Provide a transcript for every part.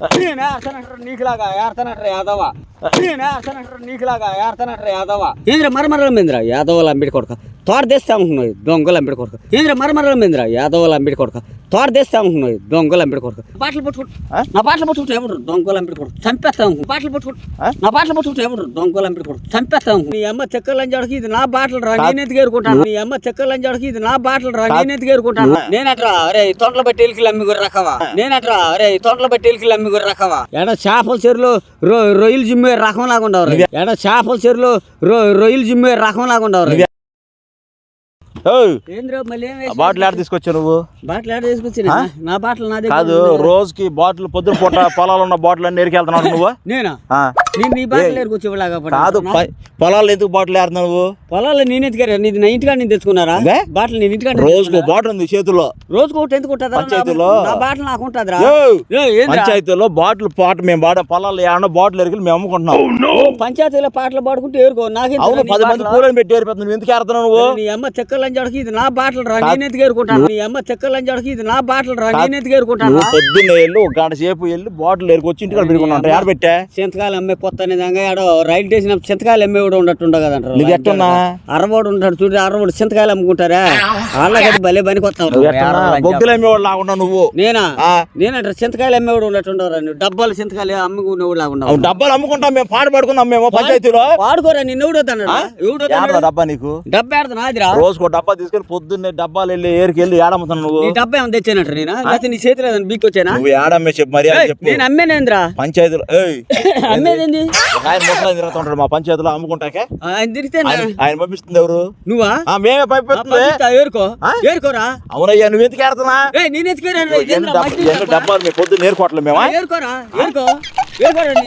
నేను ఆడతానంటారు నీకులాగా ఆడతానంటారు యాదవ నేను ఆడతానంటారు నీకులాగా ఆడతానంటారు యాదవ ఏంద్ర మరమరల మీంద్ర యాదవుల అంబిడి కొడక. తోట తెస్తే అమ్ముకున్నాయి దొంగలు అంబిడి కొడక. ఏంద్ర మరమరల యాదవలు యాదవుల కొడక. తోట తెస్తే అమ్ముకున్నాయి దొంగలు అంబిడి కొడక. బాటలు పట్టుకుంటు? నా బాటలు పట్టుకుంటే ఎవరు దొంగలు అంబిడి కొడక. చంపేస్తా అమ్ముకు బాటలు పట్టుకుంటు? నా బాటలు పట్టుకుంటే ఎవరు దొంగలు అంబిడి కొడక. చంపేస్తా అమ్ముకు నీ అమ్మ చెక్కలంజాడికి ఇది నా బాటలు రా నేను ఎత్తుకు ఏరుకుంటాను నీ అమ్మ చెక్కలంజాడికి ఇది నా బాటలు రా నేను ఎత్తుకు ఏరుకుంటాను నేనట్రా అరే ఈ తొండల బట్టి ఎలికి అమ్మి గురి రకవా? నేనట్రా అరే ఈ తొండల బట్టి ఎలికి అమ్మి గురి రకవా? ఎడ చేపల చెరువులో రొ రొయ్యలు జిమ్మే రకం లాగా ఉండవు ఎడ చేపల చెరువులో రొ రొయ్యలు జిమ్మే రకం లాగా ఉండవు బాటిల్ ఆడ తీసుకొచ్చావు నువ్వు? బాటిల్ ఆడ తీసుకొచ్చిన నా బాటిల్ నా దగ్గర కాదు. రోజుకి బాటిల్ పొద్దున పూట పొలాలు ఉన్న బాటిల్ అన్ని ఎరికెళ్తున్నావు నువ్వు? నేనా? నీ బాటిల్ కాదు పొలాలు ఎందుకు బాటిల్ ఏరుతున్నావు నువ్వు? పొలాల్లో నేను ఎత్తుకారా నీది నా ఇంటికాడ నేను తెచ్చుకున్నారా? బాటిల్ నేను ఇంటికాడ రోజుకు బాటిల్ ఉంది చేతుల్లో. రోజుకు ఒకటి ఎందుకు ఉంటుందా పంచాయతీలో? నా బాటిల్ నాకు ఉంటుందిరా. ఏయ్, ఏయ్, ఏందిరా? పంచాయతీలో బాటిల్ పాట మేము వాడే పొలాలు ఏమన్నా బాటిల్ ఎరికలు మేము అమ్ముకుంటున్నాం. ఓ, పంచాయతీలో పాటలు పాడుకుంటూ ఏరుకో. నాకేం అవును పది మంది కూరని పెట్టి ఏరిపోతుంది నువ్వు ఎందుకు ఏరుతున్నావు నువ్వు? నీ అమ్మ చెక్కలంజాడికి ఇది నా బాటిల్ రా నేను నీ అమ్మ చెక్కలంజాడికి ఇది నా బాటిల్ రా నేను ఎత్తుకు ఏరుకుంటాను? నువ్వు పొద్దున్న వెళ్ళి ఒక గంట సేపు వెళ్ళి బాటిల్ ఎరుకొచ్చి ఇంటికి పెట్టుకున్నావు ఏడ పెట్టా? చింతకాయలు అమ్మే కొత్త నిజంగా ఆడో రైలు స్టేషన్ చింతకాయలు అమ్మేవాడు ఉండట్టుండ కదంటారు నీకు ఎట్టున్నా? అరవడు ఉంటాడు చూడు అరవడు చింతకాయలు అమ్ముకుంటారా? వాళ్ళకి భలే పనికి నువ్వు ఎట్టున్నా? బొగ్గులు అమ్మేవాడు లాగున్నా నువ్వు. నేనా? ఆ, నేనంట చింతకాయలు అమ్మేవాడు ఉన్నట్టుండవురా నువ్వు. డబ్బాలు చింతకాయలు అమ్ముకునేవాడు లాగా ఉండవు అవును, డబ్బాలు అమ్ముకుంటాం మేము పాట పడుకున్నాం మేము పంచాయతీలో. వాడుకోరా నిన్ను ఎవడొద్దన్నాడు ఏడరా డబ్బా నీకు? డబ్బా ఆడదు నాదిరా? రోజుకో డబ్బా తీసుకెళ్ళి పొద్దున్నే డబ్బాలు వెళ్ళి ఏరికి వెళ్ళి ఏడమ్ముతున్నావు నువ్వు? నీ డబ్బా ఏమైనా తెచ్చానంట నేను? లేకపోతే నీ చేతిలో ఏదైనా బీక్ వచ్చానా? నువ్వు ఏడమ్మే చెప్పు మరి చెప్పు. నేను అమ్మేనేంద్రా పంచాయతీలో ఏయ్ ఒక ఆయన ముసలి తిరుగుతుంటాడు మా పంచాయతీలో అమ్ముకుంటాకే. ఆయన తిరిగితే ఆయన ఆయన పంపిస్తుంది ఎవరు? నువ్వా? ఆ, మేమే పంపిస్తుంది. పంపిస్తా, ఏరుకో. ఆ? ఏరుకోరా? అవునయ్యా నువ్వు ఎందుకు ఏడుతున్నా ఏ నేను ఎత్తుకోరా డబ్బా- ఎన్ని డబ్బాలు మేము పొద్దున్న ఏరుకోవట్లేదు మేమా? ఏరుకోరా? ఏరుకో.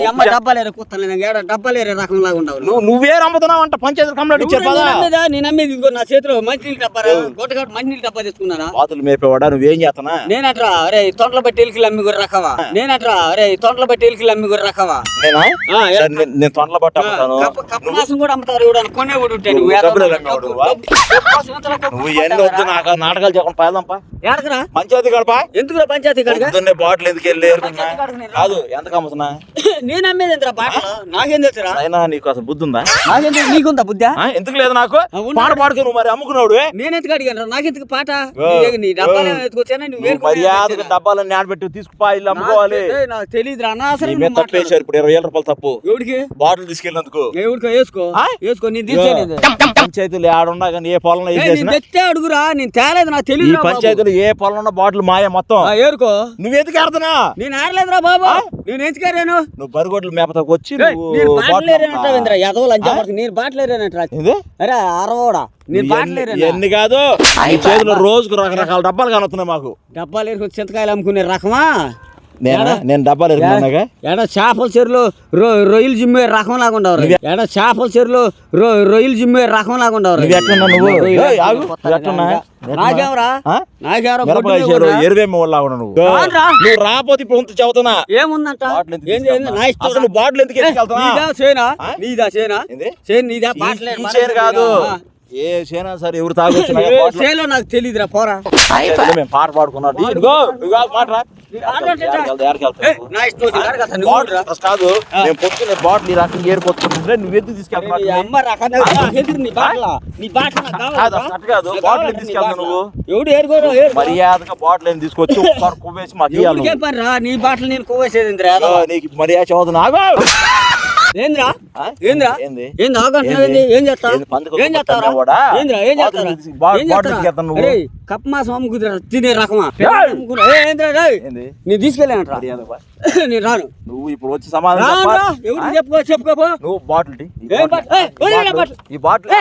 అమ్మ డబ్బాలు ఏరే కుత్తలు నేను ఏడ డబ్బాలు ఏరే రకం లాగా ఉండవు నువ్వు. నువ్వే అమ్ముతున్నావు అంట పంచాయతీ కంప్లైంట్ ఇచ్చారు నేను అమ్మేదా? నేను ఇదిగో నా చేతిలో మంచినీళ్ళు డబ్బారా? గొట్టగట్టు మంచినీళ్ళు డబ్బా తీసుకున్నానా బాతులు మేపేవాడా? నువ్వేం చేస్తున్నా నేనట్రా అరే ఈ తొండల బట్టి ఎలికి అమ్మి గురి రకవా? నేనట్రా అరే ఈ తొండల బట్టి ఎలికి అమ్మి గురి రకవా? నేనా? నేను- నేను తొండల బట్ట అమ్ముతాను. కప్ప- కప్ప మాసం కూడా అమ్ముతారు కొనే కూడా నువ్వు డబ్బు-? డబ్బు ఎన్ని వద్దు నాకు నాటకాలు చెప్పకుండా పాదాంపా ఏడకరా? పంచాయతీ గడపా ఎందుకురా పంచాయతీ పొద్దున్నే బాటిల్ ఎందుకు వెళ్ళి నేను కాదు ఎంత అమ్ముతున్నా నేను అమ్మేది నాకేం తెలుసురా? అయినా నీకు అసలు బుద్ధి ఉందా నాకేం తెలుసు నీకుందా బుద్ధా? ఎందుకు లేదు నాకు. పాట పాడుకో నువ్వు మరి అమ్ముకున్నాడు నేను ఎందుకు అడిగాను నాకెందుకు పాట? నీ- డబ్బాలు. ఎత్తుకొచ్చానా నువ్వు మర్యాదగా? డబ్బాలని ఆడబెట్టి తీసుకుపా ఇల్లు అమ్ముకోవాలి. నాకు తె- నాకు తెలియదురా నీ అనవసరం మీద తప్పేశారు ఇప్పుడు ఇరవై వేల రూపాయలు తప్పు. ఎవడికి? బాటిల్ తీసుకెళ్ళినందుకు. ఎవడికో వేసుకో? వేసుకో నేను పంచాయతీలు ఏడున్నా కానీ ఏ పొలంలో తెస్తే అడుగురా నేను తేలేదు నాకు ఈ తెలియదు పంచాయతీలో ఏ పొలంలో ఉన్న బాటిల్ మాయ మొత్తం. ఏరుకో. నువ్వు ఎందుకు ఆడుతున్నా నేను ఆడలేదురా బాబు. నేను ఎందుకారాను నువ్వు బరిగొడ్లు మేపతకు వచ్చి నేను బాటిల్ బాటలేరేనంటావేంద్రా నేను బాటలేరేనంటరా ఏంది? అరే అరవోడా? నేను బాటలేరేనా ఎన్ని కాదు? చేతిలో రోజుకు రకరకాల డబ్బాలు కానొస్తున్నాయి మాకు. డబ్బాలు చింతకాయలు అమ్ముకునే రకమా? నేను? నేను డబ్బాలు ఎరుకున్నాగా ఎడ చేపల చెరువులో రొ రొయ్యలు జిమ్మే రకం లాగా ఉండవు ఎడ చేపల చెరువులో రొ రొయ్యలు జిమ్మే రకం లాగా ఉండవు నువ్వు ఎట్లున్నా నువ్వు? ఎట్లున్నా? ఎరువేమి నువ్వు. నువ్వు? రాపోతే ఇప్పుడు ఏముందంట? అసలు బాటిల్ ఎందుకు నీదా సేనా? నీదా సేనా? సేన్ నీదా? బాటలే కాదు. ఏ సరే ఎవరు తాగొచ్చు నాకు తెలియదురా పోరా. మేము పాట పాడుకున్నాడు కాదు మేము పొద్దున్నే బాటిల్ రకంగా ఏరుకొచ్చుకుంటే నువ్వు? కాదు బాటిల్ ఎవడు ఏరుకోరు. మర్యాదగా బాటిల్ ఏం తీసుకొచ్చి ఒకసారి కొవ్వేసి మాకు రా నీ బాటలు నేను. ఓ, నీకు మర్యాద చదువుతున్నా ఆగు ఏంద్రా? ఏంద్రా ఏంది? ఏం చేస్తా ఏం? ఏంద్రా ఏం బాటిల్ కప్ప మాసం అమ్ముకుతురా తినే రకమా? నేను తీసుకెళ్ళానట్రా. నేను రాను. నువ్వు ఇప్పుడు వచ్చి సమాధానం రాను రా. చెప్పాలి. ఎవరికి ఆ? చెప్పుకో చెప్పుకోపో. నువ్వు బాటిల్. ఈ బాటిల్.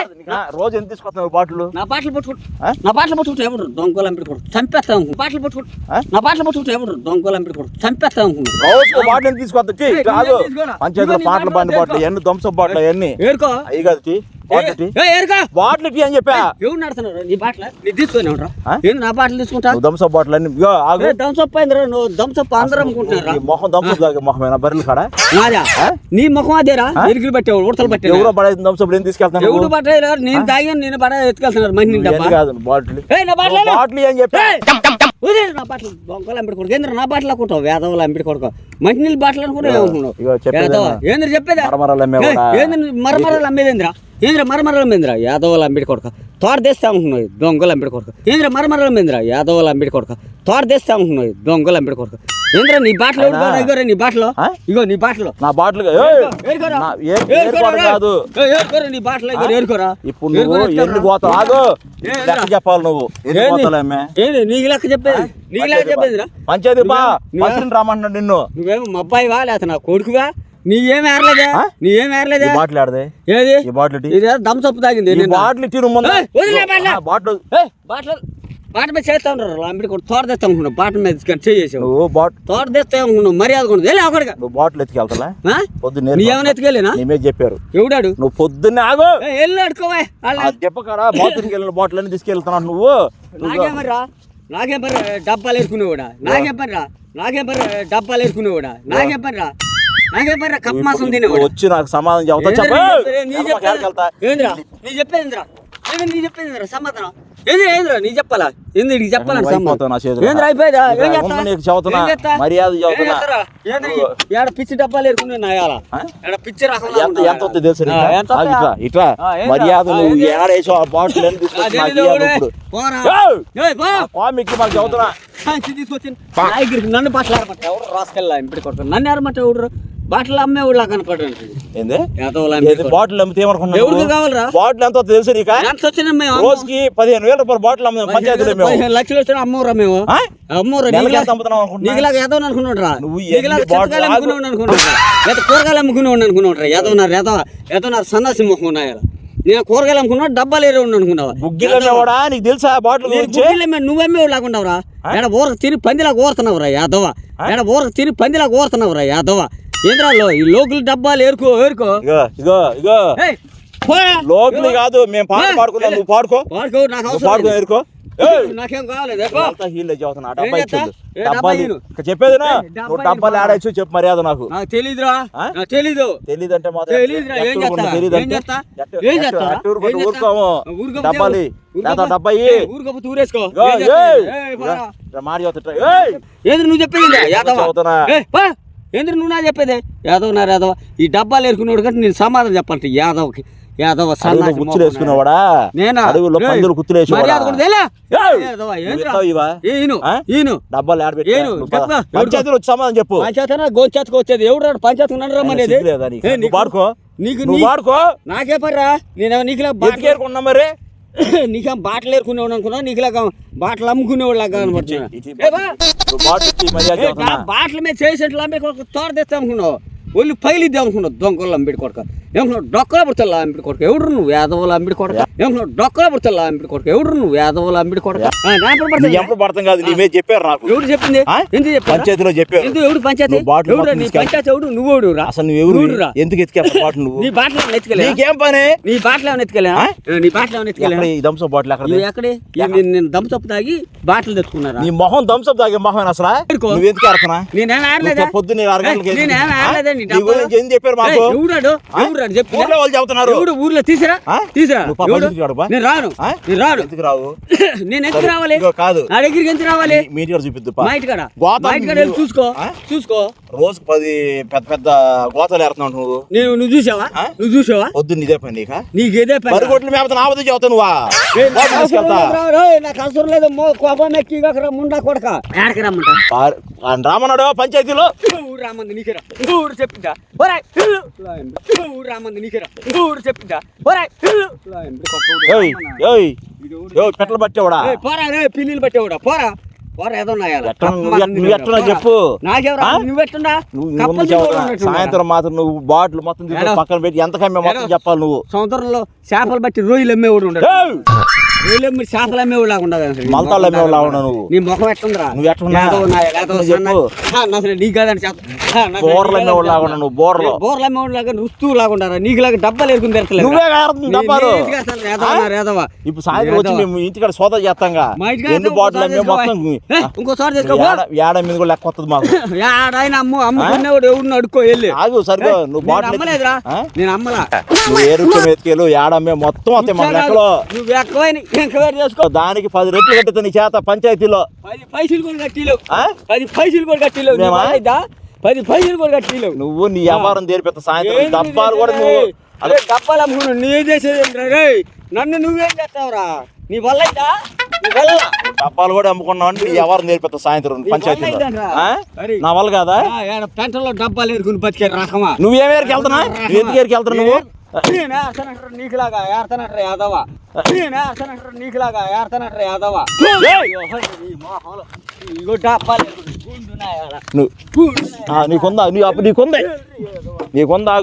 రోజు ఎంత తీసుకొస్తావు బాటిల్? నా బాటలు పట్టుకుంటు? నా బాటలు పట్టుకుంటే ఎవడు దొంగలు అంపిడి కొడు చంపేస్తా అనుకో బాటలు పట్టుకుంటు? నా బాటలు పట్టుకుంటే ఎవడు దొంగలు అంపిడి కొడు చంపేస్తా అనుకో రోజు బాటిల్ తీసుకొస్తా కాదు? పంచాయతీలో పాటలు బండి బాటిల్. ఎన్ని బాటిల్ అవన్నీ ఏరుకో అయ్యి కాదు బాటిల్ ఏ, టీ అని చెప్పా? ఎవరు నడుతున్నారు నీ బాటలు? నీ తీసుకొని? ఏంది నా బాటలు తీసుకుంటా? దంసప్ బాటిల్ ఆగు. దంసప్ అయిందిరా నువ్వు దంసప్ అందరూ అమ్ముకుంటున్నారా ఈ మొహం దంసప్ మొహమేనా బర్రెలు కాడ? నాదా? నీ ముఖం అదేరా? ఎరుగులు పట్టేవాడు ఉడతలు పట్టే ఎవరో దంసప్ ఏం తీసుకెళ్తాను. ఎవడు పట్టారు నేను తాగాను నేను పడ ఎత్తుకెళ్తున్నారు మంచి బాటిల్. బాటలు అని చెప్పా. నా అంబడి కొడుకు. ఏంద్ర వేదవులు అంబడి కొడుకు. మంచినీళ్ళు? ఏంద్ర చెప్పేదా? మరమరాలు అమ్మేవాడా? ఏయ్, ఏంది నువ్వు మరమరాలు అమ్మేదేంద్రా ఏంద్ర? మరమరాలు అమ్మేంద్రా యాదవులు అంబడి కొడుక. తోట తెస్తా అనుకున్నావు దొంగలు అంబడి కొడుక. ఏంద్ర మరమరాలు అమ్మేంద్రా యాదవులు అంబడి కొడుక. తోట తెస్తా అనుకున్నావు దొంగలు అంబడి కొడుక. ఏంద్ర నీ బాటలో నీ బాటలో? ఇగో నీ బాటలో. నా బాటిల్ కాదు. నీ బాటలో ఇగో ఏరుకోరా ఇప్పుడు నువ్వు ఎన్ని పోతావు? ఆగు? లెక్క చెప్పాలి నువ్వు. ఎన్ని ఏంది? పోతాలేమే ఏంది? నీకు లెక్క చెప్పేది? నీకు లెక్క చెప్పేదిరా? పంచాయతీ బా మంచిని రామంటున్నాడు నిన్ను. నువ్వేమో మా అబ్బాయివా? లేకపోతే నా కొడుకువా? నీ ఏం ఏరలేదా? ఆ? నీ ఏం ఏరలేదా? బాటిల్ ఆడదే ఏది? ఈ బాటిల్. ఇది దమ్ సొప్పు తాగింది. బాటిల్ నువ్వు ముందు. బాటిల్. బాటలు. బాట మీద చేస్తా ఉంటారు అంబడి కూడా తోట తెస్తా అనుకున్నావు బాట మీద చేసావు నువ్వు బాట్. తోట తెస్తా అనుకున్నావు మర్యాద కూడా వెళ్ళి అక్కడికి నువ్వు బాటిల్ ఎత్తుకెళ్తా? పొద్దున్న నీ ఏమైనా ఎత్తుకెళ్ళినా? నీ మీద చెప్పారు. ఎవడాడు? నువ్వు పొద్దున్నే ఆగు. వెళ్ళి అడుకోవా ఆ చెప్పకడా బాత్రూమ్కి వెళ్ళిన బాటిల్ అన్ని తీసుకెళ్తున్నావు నువ్వు. నాకేం రా? నాకేం పని డబ్బాలు వేసుకునేవాడా నాకేం పని రా? నాకేం పని డబ్బాలు వేసుకునేవాడా నాకేం పని రా? వచ్చి నాకు సమాధానం వెళ్తా, చెప్పేది సమాధానం. ఏంది ఏంద్రా నీ చెప్పాలా? ఏంది నీకు. ఏంద్రా అయిపోయిందా? ఏం చేస్తా? మర్యాద ఏడ పిచ్చి డబ్బాలు ఎరుకునే నాయాల ఆ? ఏడ పిచ్చి రకం ఎంత ఎంత వస్తుంది తెలుసు? ఇట్లా ఇట్లా? మర్యాద నువ్వు ఆ బాటిల్ తీసుకొచ్చి. ఇప్పుడు. మాకు తీసుకొచ్చింది. నన్ను బాటలు ఆడమంట ఎవరు రాసుకెళ్ళా కొడతాను నన్ను ఆడమంట ఎవరు? బాటలు అమ్మే ఊళ్ళ కనపడండి ఏంది? ఏది? బాటిల్ అమ్మితే ఏమనుకున్నావు ఎవరికి కావాలరా? బాటిల్ ఎంత తెలుసు నీకా? ఎంత వచ్చినా మేము అమ్మం. రోజుకి పదిహేను వేల రూపాయలు బాటిల్ అమ్మే పంచాయతీలో మేము. పదిహేను లక్షలు వచ్చినా అమ్మవురా మేము? అమ్మవురా? నీకులాగా అనుకున్నాడు రా నువ్వు అనుకున్నాడు లేదా కూరగాయలు అమ్ముకునేవాడు అనుకున్నాడు రా యాదవన్నారు సన్నాసి మొహం ఉన్నాయా నేను కూరగాయలు అనుకున్నావు డబ్బాలు ఏరే ఉండి అనుకున్నావా? నీకు తెలుసా బాటిల్ నేను గురించి? గుడ్డిలో మే- నువ్వమ్మే లాగుండవురా ఏడ ఊరకు తిరిగి పందిలా కోరుతున్నావురా యాదవ? ఏడ ఊరకు తిరిగి పందిలా కోరుతున్నావురా యాదవ? ఏంద్రాలో ఈ లోకల్ డబ్బాలు ఏరుకో ఏరుకో. ఇగో ఇగో. లోపలి కాదు మేము పాట పాడుకున్నాం నువ్వు పాడుకో. వాడుకో నాకు అవసరం పాడుకో ఏయ్! నాకేం చెప్పేదినా? నువ్వు డబ్బాలు. ఆడచ్చు చెప్పు మర్యాద నాకు. తెలీదురా తెలీదు. ఊరుకోము. ఊరుకోపోతే డబ్బాలు ఊరుకోపోతే- లేదా డబ్బా ఇయ్యి. ఊరుకోపోతే ఊరేసుకో. మాట! ఏంది నువ్వు చెప్పేది? చదువుతున్నా. ఏంద్ర నువ్వు నా చెప్పేది? యాదవ్ నా యాదవ. ఈ డబ్బాలు వేసుకున్నాడు కంటే నేను సమాధానం చెప్పాలంటే యాదవ్కి. యాదవ వేసుకునేవాడా నేనా? పందులు కుత్తులు. పంచాయతీలో వచ్చి సమాధానం చెప్పు. పంచాయతీ గోంచాతకు వచ్చేది. ఎవడు పంచాయతీ రమ్మనేది? నీకు? నువ్వు నీకు- నీకు నాకే పర్రా? నేను నీకులా బాటలు ఎత్తుకేరుకున్నా మరి? నీకేం బాటలు ఏరుకునేవాడు అనుకున్నా నీకులాగా బాటలు బా. నువ్వు బాటిల్ మీద చేసేట్లు తోట తెస్తా అనుకున్నావు. ఒళ్ళు పైలు ఇద్దాం అనుకున్నావు దొంగలు అంబిడి కొడుక. ఏమనుకున్నావు డొక్కల పుడతల్లా అంబిడి కొడుకు? ఎవడు నువ్వు? యాదవుల అంబిడి కొడుక? ఏమనుకున్నావు డొక్కల పుడతల్లా అంబిడి కొడుకు? ఎవడు నువ్వు? యాదవుల అంబిడి కొడుక? ఎప్పుడు పడతాం కాదు నీ మీద చెప్పారు నాకు. ఎవడు చెప్పింది? ఎందుకు చెప్పారు? పంచాయతీలో చెప్పారు. ఎందుకు ఎవడు పంచాయతీ? ఎవడు నీ. పంచాయతీ ఎవడు? నువ్వు ఎవడు రా? అసలు నువ్వు ఎవరు? ఎవడురా? ఎందుకు ఎత్తుకెళ్తా బాటిల్ నువ్వు? నీ బాటలు ఏమైనా ఎత్తుకెళ్ళా నీకేం పని? నీ బాటలు ఏమైనా ఎత్తుకెళ్ళా? నీ బాటలు ఏమైనా ఎత్తుకెళ్ళా ఈ దంసప్ బాటిల్ ఎక్కడ? ఇవి ఎక్కడే? నేను- నేను దమ్సప్పు తాగి బాటలు తెచ్చుకున్నారా? నీ మొహం దంసప్ తాగే మొహం అసలు. నువ్వు ఎందుకు ఆడుతున్నా నేనేం ఆడలేదా? పొద్దున్న అర గంటలకి నేనేం? ఆడలేదా నీ? గురించి ఏం చెప్పారు మాకు? ఎవడాడు? ఎవడాడు చెప్పు ఊర్లో వాళ్ళు చెబుతున్నారు. ఎవడు ఊర్లో తీసిరా? తీసిరా? నేను రాను? నేను రాను. ఎందుకు రావు? నేను ఎందుకు రావాలి? కాదు. నా దగ్గరికి ఎందుకు రావాలి? మీ ఇంటికాడ చూపిద్దు మా ఇంటికాడ మా ఇంటికాడ చూసుకో? చూసుకో. రోజుకు పది పెద్ద పెద్ద గోతాలు ఏరుతున్నావు నువ్వు. నేను నువ్వు చూసావా? నువ్వు చూసావా? పొద్దున్న ఇదే పని నీకా? నీకు ఏదే పని. మరి కొట్లు మేపత నావద్దు చెబుతావు నువ్వా? నాకు అవసరం లేదు. కోపం ఎక్కి ముండా కొడక. ఏడకి రమ్మంట రామన్నాడు పంచాయతీలో రామంది నీకేరా? ఊరు చెప్పిందా? ఒరాయ్ ఊరు రామంది నీకేరా? ఊరు చెప్పిందా? ఏయ్ పెట్టలు పట్టేవాడా? పోరా రే పిల్లిలు పట్టేవాడా? పోరా. పోరా ఏదో. ఎట్లా. చెప్పు? నువ్వెట్టున్నా? సాయంత్రం మాత్రం నువ్వు బాటిల్ మొత్తం. పక్కన పెట్టి ఎంత కమ్మే మొత్తం. చెప్పాలి నువ్వు. సముద్రంలో చేపలు బట్టి రొయ్యలు అమ్మేవాడు ఉండడు. అమ్మి చేపలు అమ్మేవాడు లాగా ఉండదు ఉండదు. ఉన్నావు నువ్వు. నీ ముఖం ఎట్టుందిరా నువ్వు నువ్వు నీకు కాదని అసలు బోర్లు లాగా చెప్ప. ఉన్నావు, బోర్లు. బోర్లు నీకు లాగా డబ్బాలు ఎరుకుని తెరతలేదు నువ్వే డబ్బాలు. రేదవా ఇప్పుడు సాయంత్రం వచ్చి మేము ఇంటికాడ సోదా చేస్తాంగా. మా ఎన్ని బాటిల్ అమ్మే మొత్తం ఇంకోసారి తెచ్చుకో ఏడ- మీద కూడా లెక్క వస్తుంది మాకు. ఆయన అమ్ము అమ్ముకునేవాడు ఎవడిని అడుక్కో వెళ్ళి. ఆగు సరిగ్గా నువ్వు బాటిల్ అమ్మలేదురా. ఆ? నేను అమ్మలా. నువ్వు ఏ రుచి ఎత్తుకెళ్ళు ఏడమ్మే మొత్తం వస్తాయి మాకు లెక్కలో. నువ్వు ఎక్కువైన ఎంక్వైరీ చేసుకో. దానికి పది రెట్లు కట్టితే నీ చేత పంచాయతీలో. పది పైసలు కూడా కట్టిలేవు? పది పైసలు కూడా కట్టిలేవు? పది పైసలు కూడా కట్టిలేవు. నువ్వు నీ వ్యాపారం తెరిపిస్తా సాయంత్రం. డబ్బాలు కూడా? నువ్వు అరే డబ్బాలు అమ్ముకున్నావు. నీ చేసేది నన్ను నువ్వేం చేస్తావురా? నీ వల్ల? నీ వల్ల? డబ్బాలు కూడా అమ్ముకున్నావు అంటే నీ వ్యాపారం తెరిపిస్తా సాయంత్రం పంచాయతీలో. నా వల్ల కాదా? పెంటలో డబ్బాలు ఎరుకుని బతికే రకమా? వెళ్తున్నా నువ్వు ఎందుకు ఏరికి వెళ్తున్నా నువ్వు? నేనే అర్థనట్రా నీకులాగా ఏర్తనట్రా యాదవ నేనే అర్థనట్రా నీకులాగా ఏర్తనట్రా యాదవ నీకుందా? నీ అప్పు నీకుందా? నీకుందా?